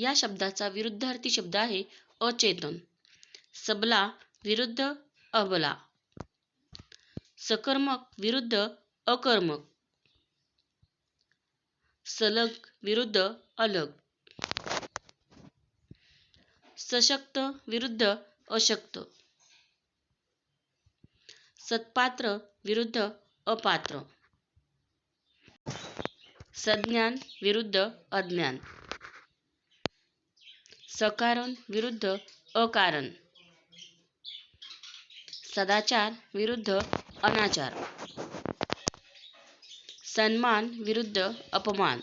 या शब्दाचा विरुद्धार्थी शब्द आहे अचेतन. सबला विरुद्ध अबला. सकर्मक विरुद्ध अकर्मक. सलग विरुद्ध अलग. सशक्त विरुद्ध अशक्त. सत्पात्र विरुद्ध अपात्र. सज्ञान विरुद्ध अज्ञान. सकारण विरुद्ध अकारण. सदाचार विरुद्ध अनाचार. सन्मान विरुद्ध अपमान.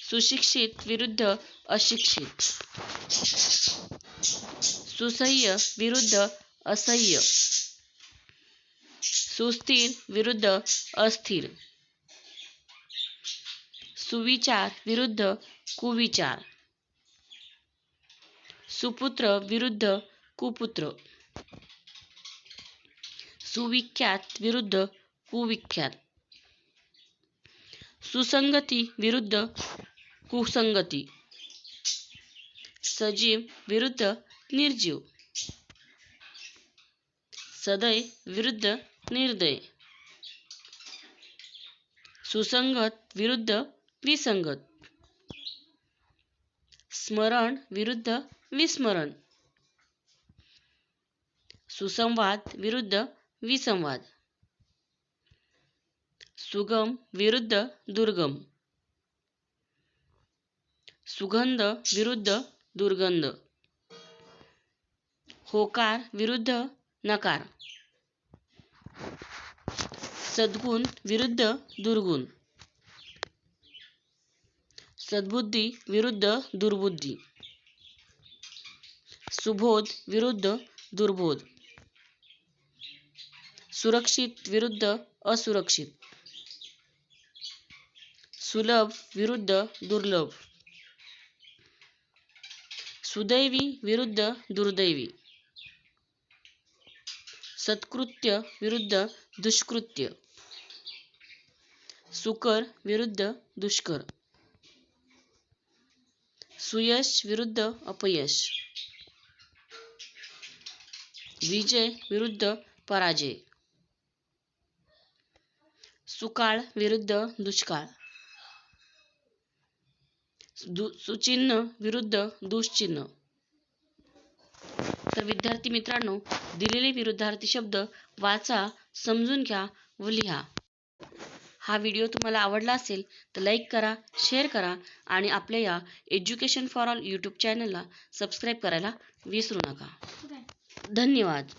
सुशिक्षित विरुद्ध अशिक्षित. सुसह्य विरुद्ध असह्य. सुस्थिर विरुद्ध अस्थिर. सुविचार विरुद्ध कुविचार. सुपुत्र विरुद्ध कुपुत्र. सुविख्यात विरुद्ध कुविख्यात. सुसंगती विरुद्ध कुसंगती. सजीव विरुद्ध निर्जीव. सदय विरुद्ध निर्दय. सुसंगत विरुद्ध विसंगत स्मरण विरुद्ध विस्मरण. सुसंवाद विरुद्ध विसंवाद. सुगम विरुद्ध दुर्गम. सुगंध विरुद्ध दुर्गंध. होकार विरुद्ध नकार. सद्गुण विरुद्ध दुर्गुण. सद्बुद्धी विरुद्ध दुर्बुद्धी. सुबोध विरुद्ध दुर्बोध. सुरक्षित विरुद्ध असुरक्षित. सुलभ विरुद्ध दुर्लभ. सुदैवी विरुद्ध दुर्दैवी. सत्कृत्य विरुद्ध दुष्कृत्य. सुकर विरुद्ध दुष्कर. सुयश विरुद्ध अपयश. विजय विरुद्ध पराजय. सुकाळ विरुद्ध दुष्काळ. दु सुचिन्ह विरुद्ध दुश्चिन्ह. तर विद्यार्थी मित्रांनो दिलेले विरुद्धार्थी शब्द वाचा समजून घ्या व लिहा. हा व्हिडिओ तुम्हाला आवडला असेल तर लाईक करा शेअर करा आणि आपल्या या एज्युकेशन फॉर ऑल यूट्यूब चॅनलला सबस्क्राईब करायला विसरू नका. धन्यवाद.